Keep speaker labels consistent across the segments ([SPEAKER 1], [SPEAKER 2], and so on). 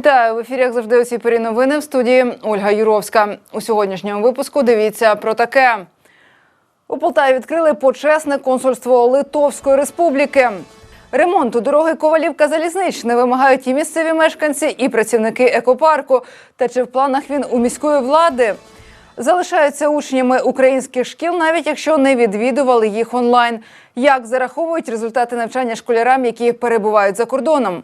[SPEAKER 1] Вітаю в ефірі, як завжди, у цій порі новини в студії Ольга Юровська. У сьогоднішньому випуску дивіться про таке. У Полтаві відкрили почесне консульство Литовської Республіки. Ремонту дороги Ковалівка залізничне вимагають і місцеві мешканці, і працівники екопарку. Та чи в планах він у міської влади? Залишаються учнями українських шкіл, навіть якщо не відвідували їх онлайн. Як зараховують результати навчання школярам, які перебувають за кордоном?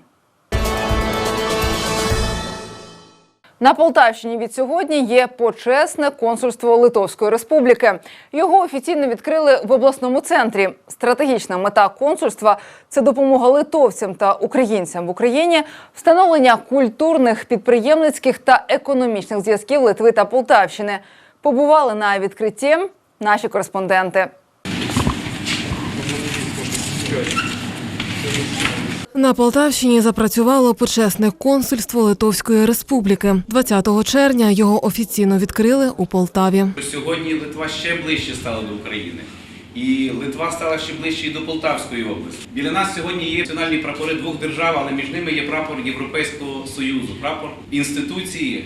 [SPEAKER 1] На Полтавщині від сьогодні є почесне консульство Литовської Республіки. Його офіційно відкрили в обласному центрі. Стратегічна мета консульства це допомога литовцям та українцям в Україні, встановлення культурних, підприємницьких та економічних зв'язків Литви та Полтавщини. Побували на відкритті наші кореспонденти.
[SPEAKER 2] На Полтавщині запрацювало почесне консульство Литовської Республіки. 20 червня його офіційно відкрили у Полтаві.
[SPEAKER 3] Сьогодні Литва ще ближче стала до України. І Литва стала ще ближче і до Полтавської області. Біля нас сьогодні є національні прапори двох держав, але між ними є прапор Європейського Союзу, прапор інституції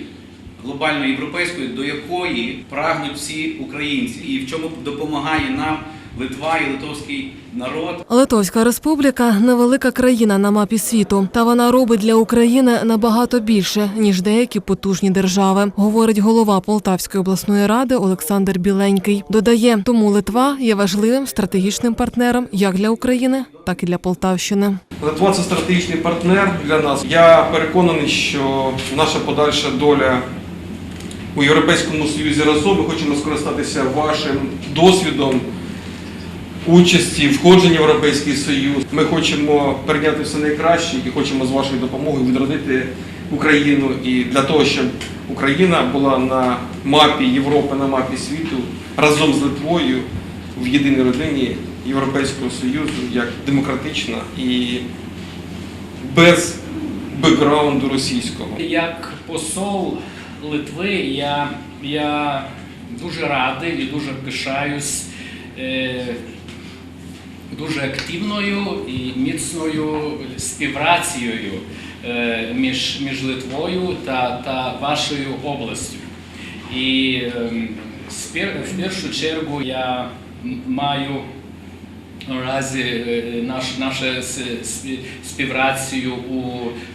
[SPEAKER 3] глобальної європейської, до якої прагнуть всі українці, і в чому допомагає нам Литва і литовський народ.
[SPEAKER 2] Литовська Республіка невелика країна на мапі світу, та вона робить для України набагато більше ніж деякі потужні держави, говорить голова Полтавської обласної ради Олександр Біленький. Додає, тому Литва є важливим стратегічним партнером як для України, так і для Полтавщини.
[SPEAKER 4] Литва це стратегічний партнер для нас. Я переконаний, що наша подальша доля у Європейському Союзі разом ми хочемо скористатися вашим досвідом участі, входження в Європейський Союз. Ми хочемо прийняти все найкраще і хочемо з вашою допомогою відродити Україну і для того, щоб Україна була на мапі Європи, на мапі світу разом з Литвою в єдиній родині Європейського Союзу як демократична і без бекграунду російського.
[SPEAKER 5] Як посол Литви я, я дуже радий і дуже пишаюсь е, дуже активною і міцною співпрацею е, між, між Литвою та, та вашою областю. І ем, в першу чергу я маю наразі е, наш, наша с- співпрацю у,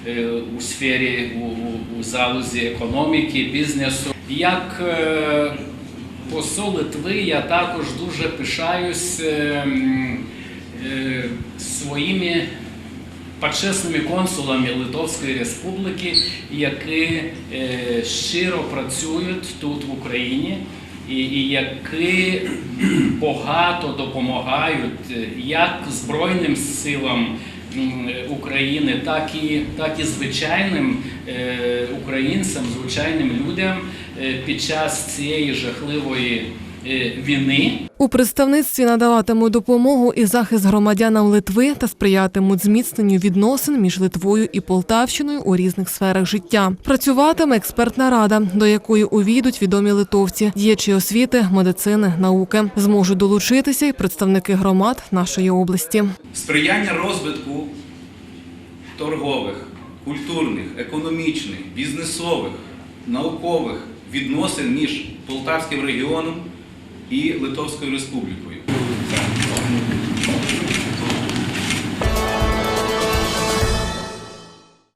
[SPEAKER 5] е, у сфері у, у, залузі економіки, бізнесу. Як посол Литви я також дуже пишаюсь е, м, е, своїми почесними консулами Литовської Республіки, які е, щиро працюють тут в Україні і, які багато допомагають е, як Збройним силам України, так і, так і звичайним е, українцям, звичайним людям е, під час цієї жахливої е, війни.
[SPEAKER 2] У представництві надаватимуть допомогу і захист громадянам Литви та сприятимуть зміцненню відносин між Литвою і Полтавщиною у різних сферах життя. Працюватиме експертна рада, до якої увійдуть відомі литовці, діячі освіти, медицини, науки. Зможуть долучитися й представники громад нашої області.
[SPEAKER 3] Сприяння розвитку торгових, культурних, економічних, бізнесових, наукових відносин між Полтавським регіоном і Литовською Республікою.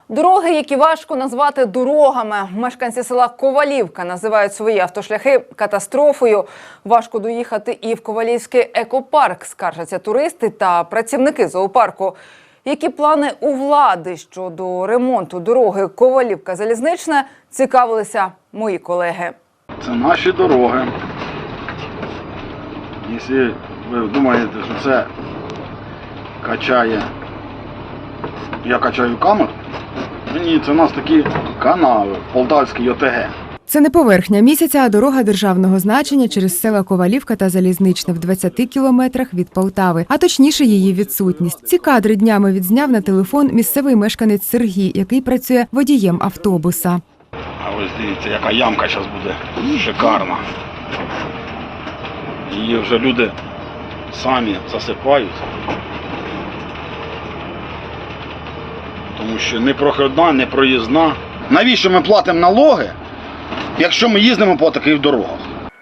[SPEAKER 1] Дороги, які важко назвати дорогами. Мешканці села Ковалівка називають свої автошляхи катастрофою. Важко доїхати і в Ковалівський екопарк, скаржаться туристи та працівники зоопарку. Які плани у влади щодо ремонту дороги Ковалівка залізнична цікавилися мої колеги.
[SPEAKER 6] Це наші дороги. Якщо ви думаєте, що це качає, я качаю камер, ні, це у нас такі канави, Полтавський ОТГ.
[SPEAKER 7] Це не поверхня місяця, а дорога державного значення через села Ковалівка та Залізничне в 20 кілометрах від Полтави, а точніше її відсутність. Ці кадри днями відзняв на телефон місцевий мешканець Сергій, який працює водієм автобуса.
[SPEAKER 6] А ось дивіться, яка ямка зараз буде. Шикарна. Її вже люди самі засипають. Тому що не проходна, не проїзна. Навіщо ми платимо налоги, якщо ми їздимо по таких дорогах?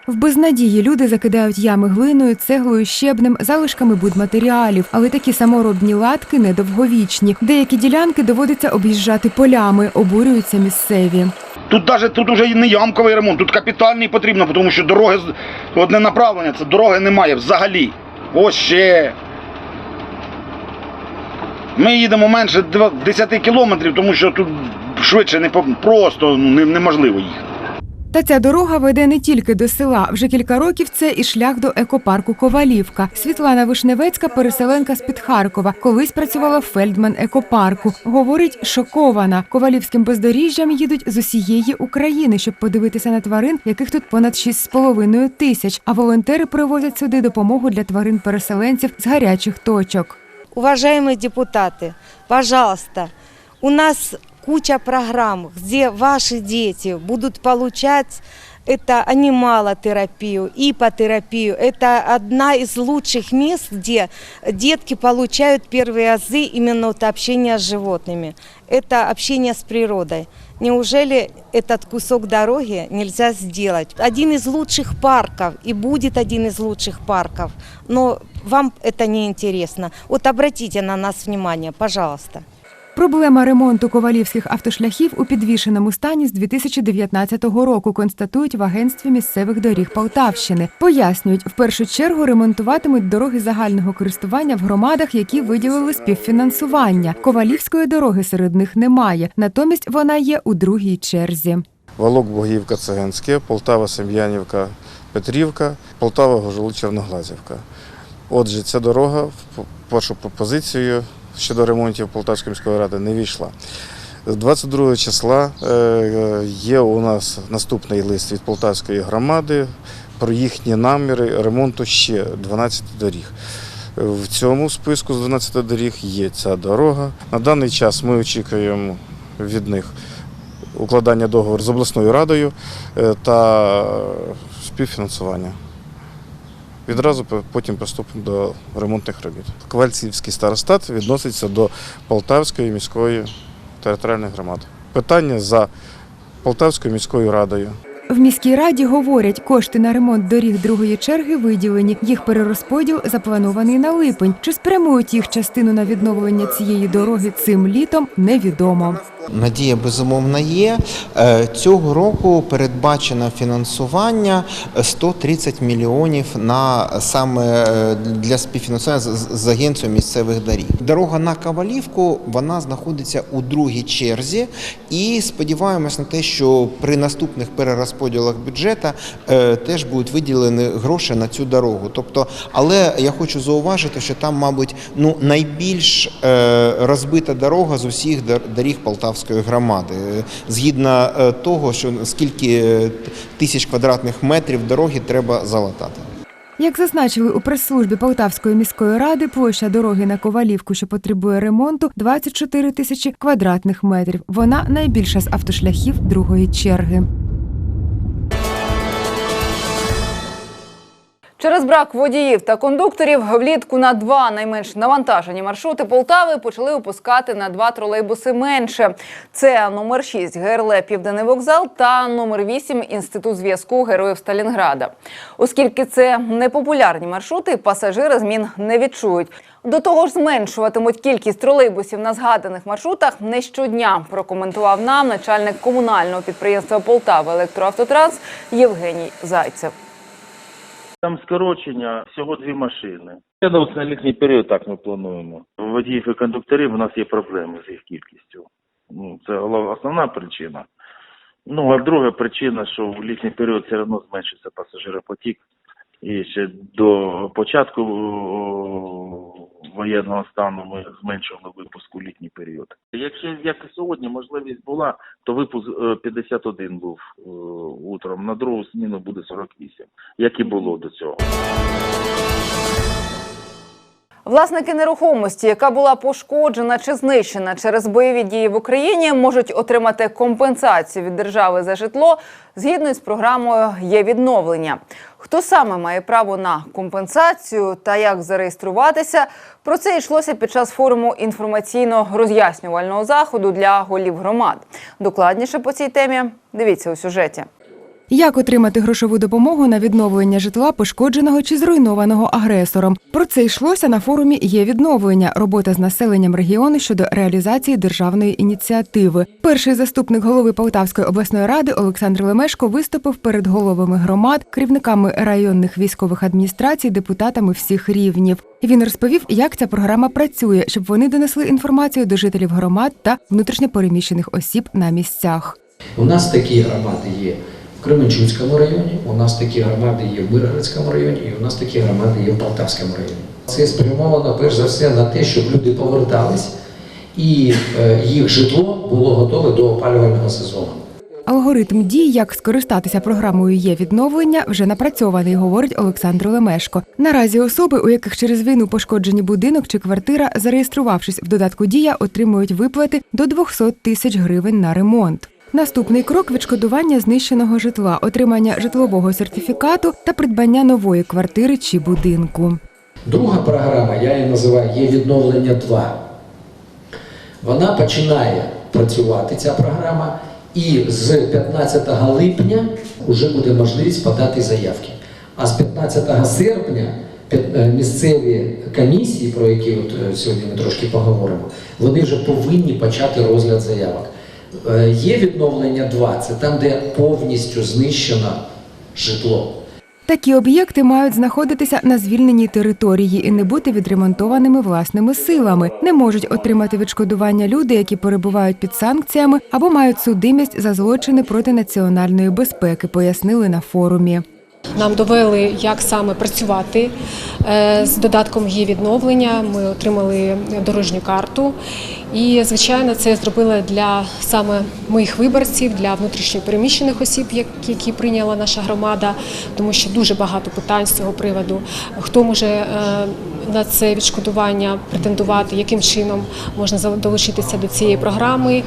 [SPEAKER 7] В безнадії люди закидають ями глиною, цеглою, щебнем, залишками будматеріалів, але такі саморобні латки недовговічні. Деякі ділянки доводиться об'їжджати полями, обурюються місцеві.
[SPEAKER 6] Тут даже, тут уже не ямковий ремонт, тут капітальний потрібно, тому що дороги одне направлення, це дороги немає взагалі. Ось ще. Ми їдемо менше 10 кілометрів, тому що тут швидше не просто ну, неможливо їхати.
[SPEAKER 7] Та ця дорога веде не тільки до села. Вже кілька років це і шлях до екопарку Ковалівка. Світлана Вишневецька, переселенка з під Харкова, колись працювала в Фельдман екопарку. Говорить, шокована. Ковалівським бездоріжжям їдуть з усієї України, щоб подивитися на тварин, яких тут понад 6,5 тисяч. А волонтери привозять сюди допомогу для тварин-переселенців з гарячих точок.
[SPEAKER 8] Уважаемые депутаты, пожалуйста, у нас куча программ, где ваши дети будут получать это анималотерапию, ипотерапию. Это одна из лучших мест, где детки получают первые азы именно от общения с животными. Это общение с природой. Неужели этот кусок дороги нельзя сделать? Один из лучших парков и будет один из лучших парков. Но вам это не интересно. Вот обратите на нас внимание, пожалуйста.
[SPEAKER 7] Проблема ремонту ковалівських автошляхів у підвішеному стані з 2019 року констатують в агентстві місцевих доріг Полтавщини. Пояснюють, в першу чергу ремонтуватимуть дороги загального користування в громадах, які виділили співфінансування. Ковалівської дороги серед них немає, натомість вона є у другій черзі.
[SPEAKER 9] Волок Богівка Цегенське, Полтава Сем'янівка Петрівка, Полтава Гожули Чорноглазівка. Отже, ця дорога в першу пропозицію щодо ремонтів Полтавської міської ради не війшла. 22 числа е, є у нас наступний лист від Полтавської громади про їхні наміри ремонту ще 12 доріг. В цьому списку з 12 доріг є ця дорога. На даний час ми очікуємо від них укладання договору з обласною радою е, та співфінансування. Відразу по- потім приступимо до ремонтних робіт. Квальцівський старостат відноситься до Полтавської міської територіальної громади. Питання за Полтавською міською радою.
[SPEAKER 7] В міській раді говорять, кошти на ремонт доріг другої черги виділені. Їх перерозподіл запланований на липень. Чи спрямують їх частину на відновлення цієї дороги цим літом, невідомо.
[SPEAKER 10] Надія безумовно є. Е, Цього року передбачено фінансування 130 мільйонів на саме е, для співфінансування з- агенцією місцевих доріг. Дорога на Кавалівку вона знаходиться у другій черзі, і сподіваємось на те, що при наступних перерозподілах бюджету е, теж будуть виділені гроші на цю дорогу. Тобто, але я хочу зауважити, що там, мабуть, ну найбільш е, розбита дорога з усіх дор- доріг Полтавської громади. Е, Згідно того, що скільки тисяч квадратних метрів дороги треба залатати.
[SPEAKER 7] Як зазначили у прес-службі Полтавської міської ради, площа дороги на Ковалівку, що потребує ремонту, 24 тисячі квадратних метрів. Вона найбільша з автошляхів другої черги.
[SPEAKER 1] Через брак водіїв та кондукторів влітку на два найменш навантажені маршрути Полтави почали випускати на два тролейбуси менше. Це номер 6 ГРЛ Південний вокзал та номер 8 Інститут зв'язку Героїв Сталінграда. Оскільки це непопулярні маршрути, пасажири змін не відчують. До того ж, зменшуватимуть кількість тролейбусів на згаданих маршрутах не щодня. Прокоментував нам начальник комунального підприємства Полтава Електроавтотранс Євгеній Зайцев.
[SPEAKER 11] Там скорочення всього дві машини. Я думаю, на літній період так ми плануємо. Водіїв і кондукторів у нас є проблеми з їх кількістю. Ну, це основна причина. Ну, а друга причина, що в літній період все одно зменшиться пасажиропотік. І ще до початку воєнного стану ми зменшували випуск у літній період. Якщо як і сьогодні можливість була, то випуск е, 51 був е, утром, на другу зміну буде 48, як і було до цього.
[SPEAKER 1] Власники нерухомості, яка була пошкоджена чи знищена через бойові дії в Україні, можуть отримати компенсацію від держави за житло згідно з програмою є відновлення. Хто саме має право на компенсацію та як зареєструватися? Про це йшлося під час форуму інформаційно-роз'яснювального заходу для голів громад. Докладніше по цій темі дивіться у сюжеті.
[SPEAKER 7] Як отримати грошову допомогу на відновлення житла, пошкодженого чи зруйнованого агресором? Про це йшлося на форумі Є відновлення робота з населенням регіону щодо реалізації державної ініціативи. Перший заступник голови Полтавської обласної ради Олександр Лемешко виступив перед головами громад, керівниками районних військових адміністрацій, депутатами всіх рівнів. Він розповів, як ця програма працює, щоб вони донесли інформацію до жителів громад та внутрішньопереміщених осіб на місцях.
[SPEAKER 12] У нас такі громади є в Кременчуцькому районі, у нас такі громади є в Миргородському районі, і у нас такі громади є в Полтавському районі. Це спрямовано перш за все на те, щоб люди повертались і е, їх житло було готове до опалювального сезону.
[SPEAKER 7] Алгоритм дій, як скористатися програмою є відновлення, вже напрацьований, говорить Олександр Лемешко. Наразі особи, у яких через війну пошкоджені будинок чи квартира, зареєструвавшись в додатку Дія, отримують виплати до 200 тисяч гривень на ремонт. Наступний крок відшкодування знищеного житла, отримання житлового сертифікату та придбання нової квартири чи будинку.
[SPEAKER 12] Друга програма, я її називаю є відновлення 2. Вона починає працювати, ця програма, і з 15 липня вже буде можливість подати заявки. А з 15 серпня е, місцеві комісії, про які от е, сьогодні ми трошки поговоримо, вони вже повинні почати розгляд заявок. Е, Є відновлення 2, це там, де повністю знищено житло.
[SPEAKER 7] Такі об'єкти мають знаходитися на звільненій території і не бути відремонтованими власними силами. Не можуть отримати відшкодування люди, які перебувають під санкціями або мають судимість за злочини проти національної безпеки, пояснили на форумі.
[SPEAKER 13] Нам довели, як саме працювати е, з додатком є відновлення. Ми отримали дорожню карту. І, звичайно, це зробили для саме моїх виборців, для внутрішньопереміщених осіб, які прийняла наша громада, тому що дуже багато питань з цього приводу. Хто може е, на це відшкодування претендувати, яким чином можна долучитися до цієї програми.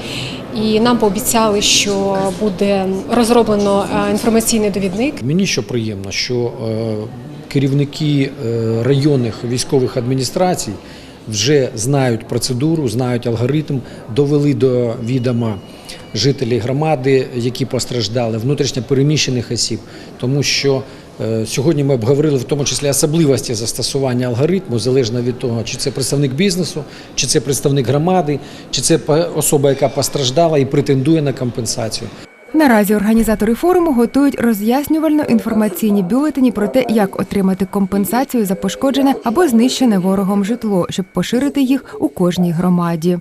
[SPEAKER 13] І нам пообіцяли, що буде розроблено е, інформаційний довідник.
[SPEAKER 14] Мені що приємно, що е, керівники районних військових адміністрацій вже знають процедуру, знають алгоритм, довели до відома жителів громади, які постраждали, внутрішньо переміщених осіб, тому що е, сьогодні ми обговорили в тому числі особливості застосування алгоритму, залежно від того, чи це представник бізнесу, чи це представник громади, чи це особа, яка постраждала і претендує на компенсацію.
[SPEAKER 7] Наразі організатори форуму готують роз'яснювально-інформаційні бюлетені про те, як отримати компенсацію за пошкоджене або знищене ворогом житло, щоб поширити їх у кожній громаді.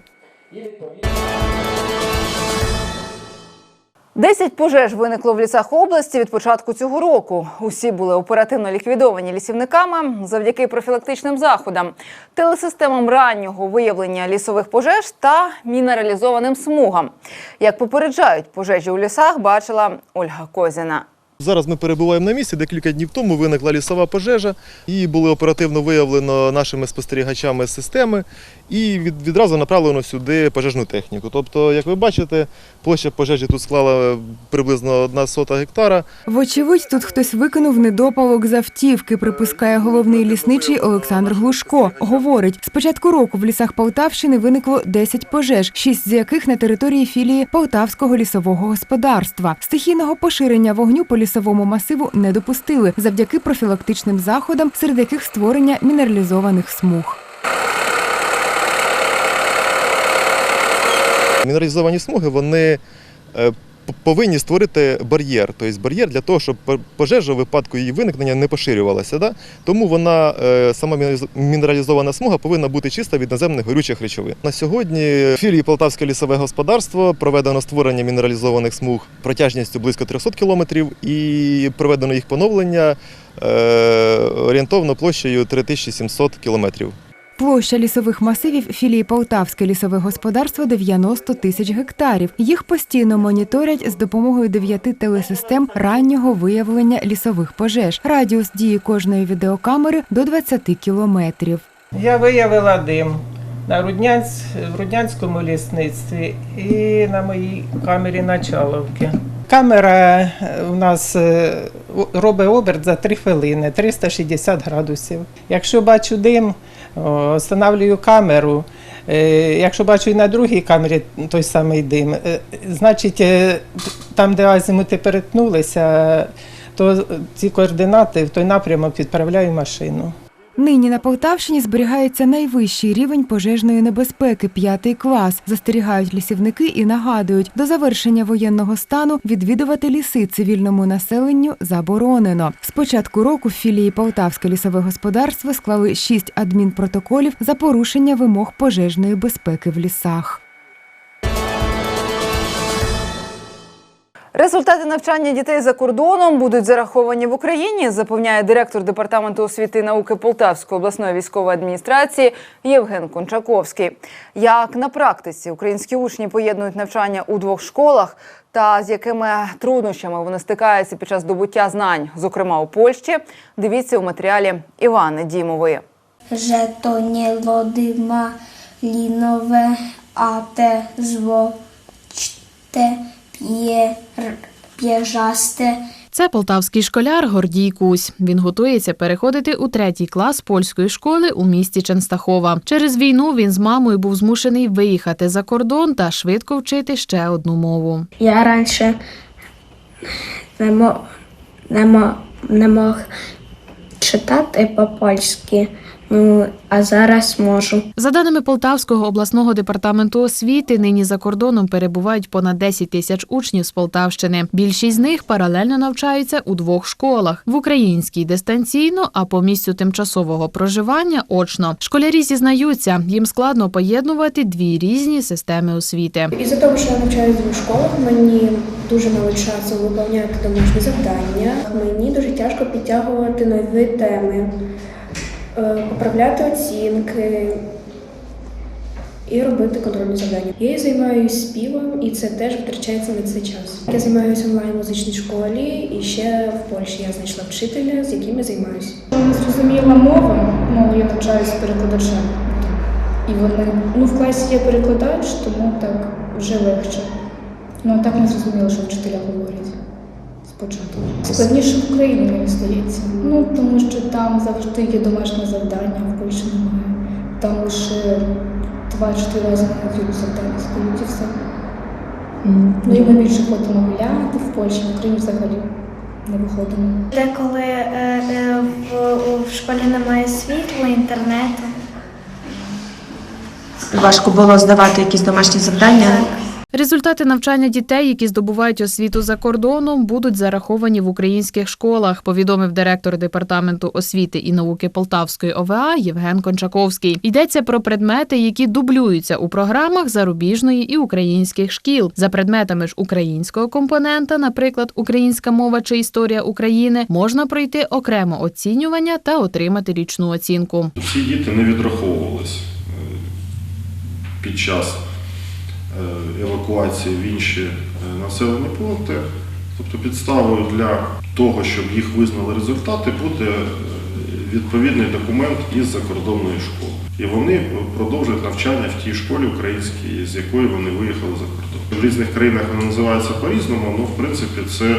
[SPEAKER 1] Десять пожеж виникло в лісах області від початку цього року. Усі були оперативно ліквідовані лісівниками завдяки профілактичним заходам, телесистемам раннього виявлення лісових пожеж та мінералізованим смугам. Як попереджають пожежі у лісах, бачила Ольга Козіна.
[SPEAKER 15] Зараз ми перебуваємо на місці. Декілька днів тому виникла лісова пожежа. Її було оперативно виявлено нашими спостерігачами системи і від, відразу направлено сюди пожежну техніку. Тобто, як ви бачите, площа пожежі тут склала приблизно одна сота гектара.
[SPEAKER 7] Вочевидь, тут хтось викинув недопалок з автівки, припускає головний лісничий Олександр Глушко. Говорить, з початку року в лісах Полтавщини виникло 10 пожеж, шість з яких на території філії Полтавського лісового господарства. Стихійного поширення вогню по лісовому масиву не допустили завдяки профілактичним заходам, серед яких створення мінералізованих смуг.
[SPEAKER 15] Мінералізовані смуги вони е, повинні створити бар'єр, тобто бар'єр для того, щоб пожежа у випадку її виникнення не поширювалася. Да? Тому вона е, сама мінералізована смуга повинна бути чиста від наземних горючих речовин. На сьогодні в філії Полтавське лісове господарство проведено створення мінералізованих смуг протяжністю близько 300 кілометрів і проведено їх поновлення е, орієнтовно площею 3700 кілометрів.
[SPEAKER 7] Площа лісових масивів філії Полтавське лісове господарство 90 тисяч гектарів. Їх постійно моніторять з допомогою дев'яти телесистем раннього виявлення лісових пожеж. Радіус дії кожної відеокамери до 20 кілометрів.
[SPEAKER 16] Я виявила дим на Руднянсь, в Руднянському лісництві і на моїй камері Началовки. Камера е, у нас е, робить оберт за 3 хвилини, 360 градусів. Якщо бачу дим, встановлюю камеру, Е, Якщо бачу і на другій камері той самий дим, е, значить е, там, де азімути перетнулися, то ці координати в той напрямок відправляю машину.
[SPEAKER 7] Нині на Полтавщині зберігається найвищий рівень пожежної небезпеки п'ятий клас. Застерігають лісівники і нагадують, до завершення воєнного стану відвідувати ліси цивільному населенню заборонено. З початку року в філії Полтавське лісове господарство склали шість адмінпротоколів за порушення вимог пожежної безпеки в лісах.
[SPEAKER 1] Результати навчання дітей за кордоном будуть зараховані в Україні, запевняє директор департаменту освіти і науки Полтавської обласної військової адміністрації Євген Кончаковський. Як на практиці українські учні поєднують навчання у двох школах та з якими труднощами вони стикаються під час здобуття знань, зокрема у Польщі, дивіться у матеріалі Івани Дімової.
[SPEAKER 17] że to nie lody malinowe, pier, pierzaste.
[SPEAKER 18] Це полтавський школяр Гордій Кусь. Він готується переходити у третій клас польської школи у місті Ченстахова. Через війну він з мамою був змушений виїхати за кордон та швидко вчити ще одну мову.
[SPEAKER 17] Ja раніше не, мо, не, мо, не мог читати по-польськи, ну, а зараз можу.
[SPEAKER 18] За даними Полтавського обласного департаменту освіти, нині за кордоном перебувають понад 10 тисяч учнів з Полтавщини. Більшість з них паралельно навчаються у двох школах: в українській дистанційно, а по місцю тимчасового проживання очно. Школярі зізнаються, їм складно поєднувати дві різні системи освіти.
[SPEAKER 19] Із-за того, що я навчаюся в двох школах, мені дуже мало часу виповняти домашні завдання. Мені дуже тяжко підтягувати нові теми, е, поправляти оцінки і робити контрольні завдання. Я займаюся співом, і це теж витрачається на це час. Я займаюся онлайн музичній школі, і ще в Польщі я знайшла вчителя, з яким я займаюся.
[SPEAKER 20] Не зрозуміла мова, мову я навчаюся перекладачем. І вони, ну в класі є перекладач, тому так вже легше. Ну так не зрозуміло, що вчителя говорять спочатку. Складніше в Україні, мені здається. Ну тому що там завжди є домашнє завдання, а в Польщі немає. Там лише два-чотири рази на неділю завдання здають і все. Ну і ми більше ходимо гуляти в Польщі, в Україні взагалі не виходимо.
[SPEAKER 17] Деколи е, е, в, в школі немає світла, інтернету.
[SPEAKER 21] Важко було здавати якісь домашні завдання.
[SPEAKER 18] Результати навчання дітей, які здобувають освіту за кордоном, будуть зараховані в українських школах, повідомив директор департаменту освіти і науки Полтавської ОВА Євген Кончаковський. Йдеться про предмети, які дублюються у програмах зарубіжної і українських шкіл. За предметами ж українського компонента, наприклад, українська мова чи історія України, можна пройти окремо оцінювання та отримати річну оцінку.
[SPEAKER 22] Ці діти не відраховувались е, під час евакуації в інші е, населені пункти. Тобто підставою для того, щоб їх визнали результати, буде е, відповідний документ із закордонної школи. І вони продовжують навчання в тій школі українській, з якої вони виїхали за кордон. В різних країнах воно називається по-різному, але в принципі це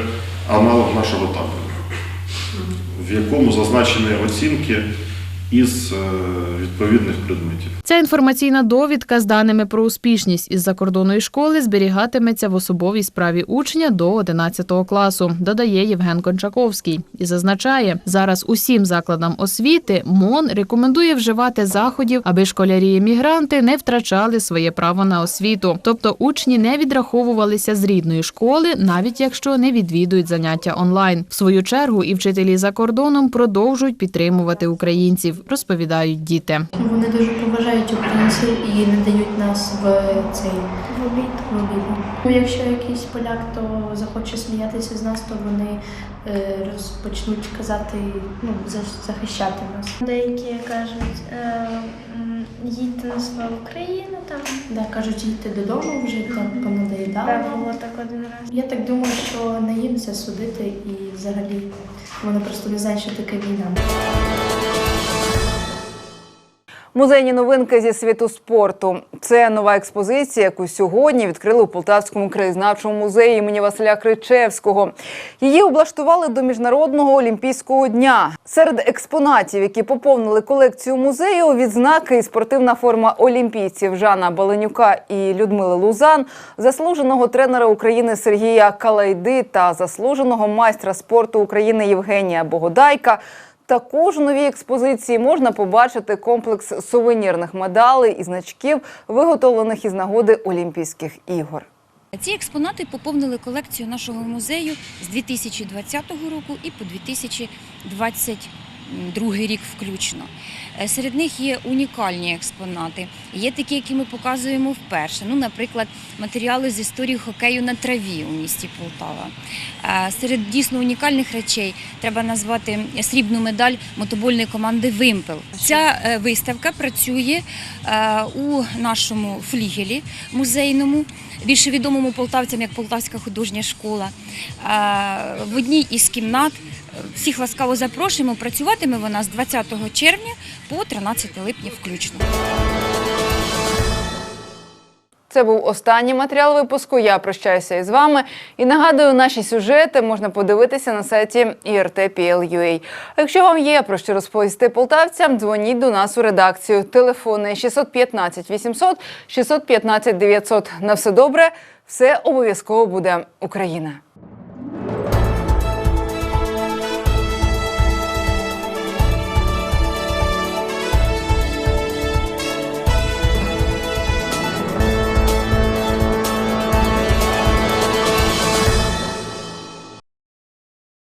[SPEAKER 22] аналог нашого табору, в якому зазначені оцінки із е, відповідних предметів.
[SPEAKER 18] Ця інформаційна довідка з даними про успішність із закордонної школи зберігатиметься в особовій справі учня до 11 класу, додає Євген Кончаковський і зазначає, зараз усім закладам освіти МОН рекомендує вживати заходів, аби школярі-емігранти не втрачали своє право на освіту, тобто учні не відраховувалися з рідної школи, навіть якщо не відвідують заняття онлайн. В свою чергу і вчителі за кордоном продовжують підтримувати українців, розповідають діти.
[SPEAKER 23] Вони дуже поважають українців і не дають нас в цей в обід. В обід. Ну, якщо якийсь поляк, то захоче сміятися з нас, то вони е, розпочнуть казати, ну, за- захищати нас.
[SPEAKER 17] Деякі кажуть, е, їдьте на свою Україну там.
[SPEAKER 23] Да, кажуть, їдьте додому, вже там понадоїдали.
[SPEAKER 17] Так, було так один раз.
[SPEAKER 23] Я так думаю, що не їм це судити і взагалі вони просто не знають, що таке війна.
[SPEAKER 1] Музейні новинки зі світу спорту. Це нова експозиція, яку сьогодні відкрили у Полтавському краєзнавчому музеї імені Василя Кричевського. Її облаштували до міжнародного олімпійського дня. Серед експонатів, які поповнили колекцію музею, відзнаки і спортивна форма олімпійців Жана Баленюка і Людмили Лузан, заслуженого тренера України Сергія Калайди та заслуженого майстра спорту України Євгенія Богодайка. Також у новій експозиції можна побачити комплекс сувенірних медалей і значків, виготовлених із нагоди Олімпійських ігор.
[SPEAKER 24] Ці експонати поповнили колекцію нашого музею з 2020 року і по 2022 рік включно. Е, Серед них є унікальні експонати, є такі, які ми показуємо вперше. Ну, наприклад, матеріали з історії хокею на траві у місті Полтава. Е, Серед дійсно унікальних речей треба назвати срібну медаль мотобольної команди Вимпел. Ця е, виставка працює у нашому флігелі музейному, більше відомому полтавцям як Полтавська художня школа. В одній із кімнат всіх ласкаво запрошуємо. Працюватиме вона з 20 червня по 13 липня включно.
[SPEAKER 1] Це був останній матеріал випуску. Я прощаюся із вами і нагадую, наші сюжети можна подивитися на сайті IRT.PL.UA. А якщо вам є про що розповісти полтавцям, дзвоніть до нас у редакцію. Телефони 615 800 615 900. На все добре, все обов'язково буде Україна.